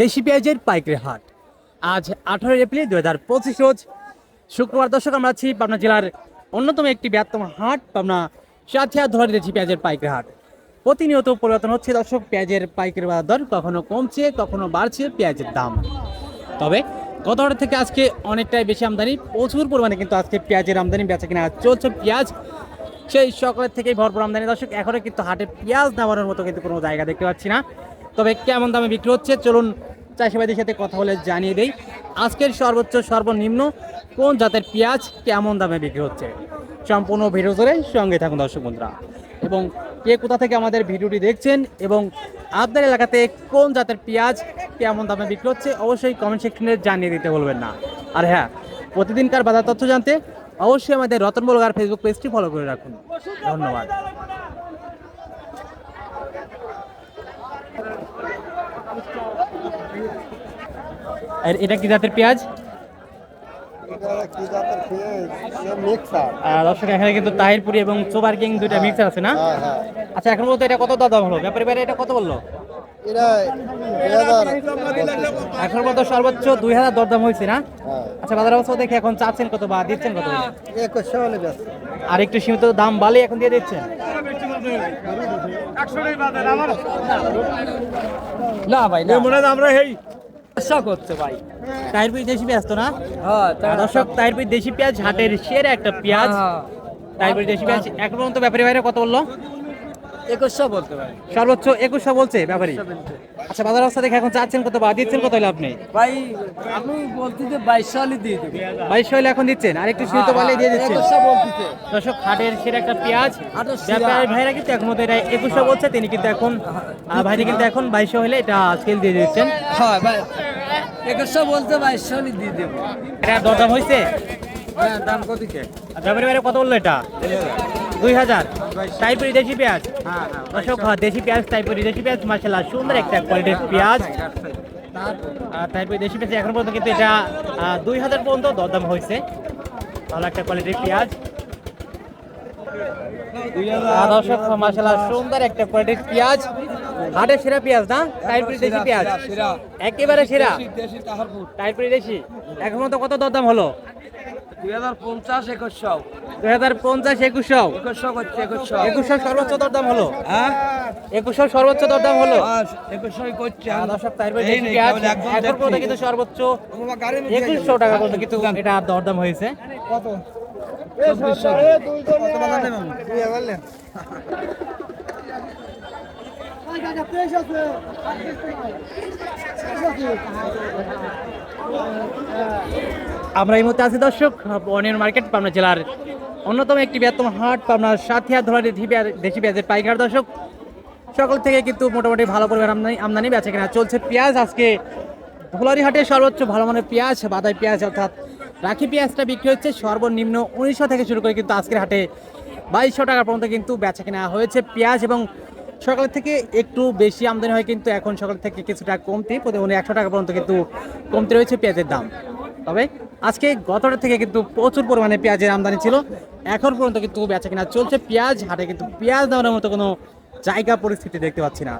দেশি পেঁয়াজের পাইকারি হাট। আজ আঠারোই এপ্রিল দু হাজার পঁচিশ রোজ শুক্রবার দর্শক, আমরা আছি পাবনা জেলার অন্যতম একটি বৃহত্তম হাট, পাবনা সাথিয়া ধরে দেশি পেঁয়াজের পাইকারি হাট। প্রতিনিয়ত পরিবর্তন হচ্ছে দর্শক, পেঁয়াজের পাইকারি বাজার দর কখনো কমছে, কখনো বাড়ছে পেঁয়াজের দাম। তবে গত হাট থেকে আজকে অনেকটাই বেশি আমদানি, প্রচুর পরিমাণে কিন্তু আজকে পেঁয়াজের আমদানি, বেচা কিনা চলছে পেঁয়াজ। সেই সকালের থেকেই ভরপুর আমদানি। দর্শক এখনও কিন্তু হাটে পেঁয়াজ নামানোর মতো কিন্তু কোনো জায়গা দেখতে পাচ্ছি না। তবে কেমন দামে বিক্রি হচ্ছে, চলুন চাষিবাদের সাথে কথা বলে জানিয়ে দেই। আজকের সর্বোচ্চ সর্বনিম্ন কোন জাতের পেঁয়াজ কেমন দামে বিক্রি হচ্ছে? সম্পূর্ণ ভিডিও ধরে সঙ্গে থাকুন দর্শক বন্ধুরা। এবং কে কোথা থেকে আমাদের ভিডিওটি দেখছেন এবং আপনার এলাকাতে কোন জাতের পেঁয়াজ কেমন দামে বিক্রি হচ্ছে, অবশ্যই কমেন্ট সেকশনে জানিয়ে দিতে বলবেন না। আর হ্যাঁ প্রতিদিনকার বাজার তথ্য জানতে অবশ্যই আমাদের রতন বলগার ফেসবুক পেজটি ফলো করে রাখুন। ধন্যবাদ। আর এটা কি জাতের পেঁয়াজ? দর্শক এখানে কিন্তু তাহিরপুরি এবং চোবার কিং দুইটা মিক্সার আছে না? হ্যাঁ, হ্যাঁ। আচ্ছা এখন বলতো এটা কত দাম হলো? ব্যাপারী বাইরে এটা কত বলল? এখন বলতো সর্বোচ্চ দুই হাজার দরদাম হয়েছে না? হ্যাঁ, আচ্ছা বাজার অবস্থা দেখে এখন চাচ্ছেন কত বা দিচ্ছেন কত। আর একটু সীমিত দাম বালে এখন দিয়ে দিচ্ছেন? না ভাই না। মনে হয় আমরা এই আশা হচ্ছে ভাই। তাহিরপুরি দেশি পেঁয়াজ তো না? হ্যাঁ দর্শক তাহিরপুরি দেশি পেঁয়াজ হাটের সেরা একটা পেঁয়াজ। হ্যাঁ, তাহিরপুরি দেশি পেঁয়াজ এখন পর্যন্ত ব্যাপারী ভাইরা কত বলল? একুশশো বলতে ভাই সর্বোচ্চ একুশশো বলছে ব্যাপারী? আচ্ছা বাজার অবস্থা দেখে এখন চাচ্ছেন কত বা দিচ্ছেন কত হলে আপনি? ভাই আমি বলছি যে বাইশ সালই দিয়ে দেবো। বাইশ হলে এখন দিচ্ছেন আর একটু সীমিত বালে দিয়ে দিচ্ছেন। একুশশো বলতেছে দর্শক হাটের সেরা একটা পেঁয়াজ ব্যাপারী ভাইরা কিন্তু এখন এটা একুশশো বলছে তিনি কিন্তু এখন ভাইরা কিন্তু এখন বাইশশো হলে এটা স্কেল দিয়ে দিচ্ছেন। হ্যাঁ ভাই একুশশো বলতে বাইশ সালই দিয়ে দেবো। এটা দরদাম হয়েছে হ্যাঁ দাম আর ব্যাপারী ভাইরা কত বলল এটা? দুই হাজার। টাইপের দেশি পেঁয়াজ। হ্যাঁ হ্যাঁ দর্শক হ্যাঁ, দেশি পেঁয়াজ দেশি পেঁয়াজ সুন্দর একটা কোয়ালিটির পেঁয়াজ। দেশি পেঁয়াজ এখন পর্যন্ত কিন্তু এটা দুই হাজার পর্যন্ত দরদাম হয়েছে। ভালো একটা কোয়ালিটির পেঁয়াজ। দর্শক সুন্দর একটা কোয়ালিটির পেঁয়াজ। হাটের সেরা পেঁয়াজ না? টাইপের দেশি পেঁয়াজ। একেবারে সেরা। দেশি টাইপের দেশি। এখন কত দরদাম হলো? দুই হাজার পঞ্চাশ একুশশো। দুই হাজার পঞ্চাশ একুশশো। একুশশো করছে একুশশো। একুশশো সর্বোচ্চ দরদাম হলো হ্যাঁ? একুশশো সর্বোচ্চ দরদাম হলো। এখন পর্যন্ত কিন্তু সর্বোচ্চ একুশশো টাকা পর্যন্ত কিন্তু এটা দরদাম হয়েছে। লে। আমরা এই মুহূর্তে আছি দর্শক, অনিয়ন মার্কেট, পাবনা জেলার অন্যতম একটি বৃহত্তম হাট পাবনার সাথিয়া ধরনের দেশি পেঁয়াজের পাইকার দর্শক। সকল থেকে কিন্তু মোটামুটি ভালো পরিমাণ আমদানি আমদানি বেচে কেনা চলছে পেঁয়াজ। আজকে ধুলারি হাটে সর্বোচ্চ ভালো মানের পেঁয়াজ বাদাই পেঁয়াজ অর্থাৎ রাখি পেঁয়াজটা বিক্রি হচ্ছে সর্বনিম্ন উনিশশো থেকে শুরু করে কিন্তু আজকের হাটে বাইশশো টাকা পর্যন্ত কিন্তু বেচা কেনা হয়েছে পেঁয়াজ এবং সকাল থেকে একটু বেশি আমদানি হয় কিন্তু এখন সকাল থেকে কিছুটা কমতি। প্রতিদিন একশো টাকা পর্যন্ত কিন্তু কমতি রয়েছে পেঁয়াজের দাম। তবে আজকে গতটা থেকে কিন্তু প্রচুর পরিমাণে পেঁয়াজের আমদানি ছিল। এখন পর্যন্ত কিন্তু বেচা কেনা চলছে। পেঁয়াজ হাটে কিন্তু পেঁয়াজ দেওয়ার মতো কোনো জায়গা পরিস্থিতি দেখতে পাচ্ছি না।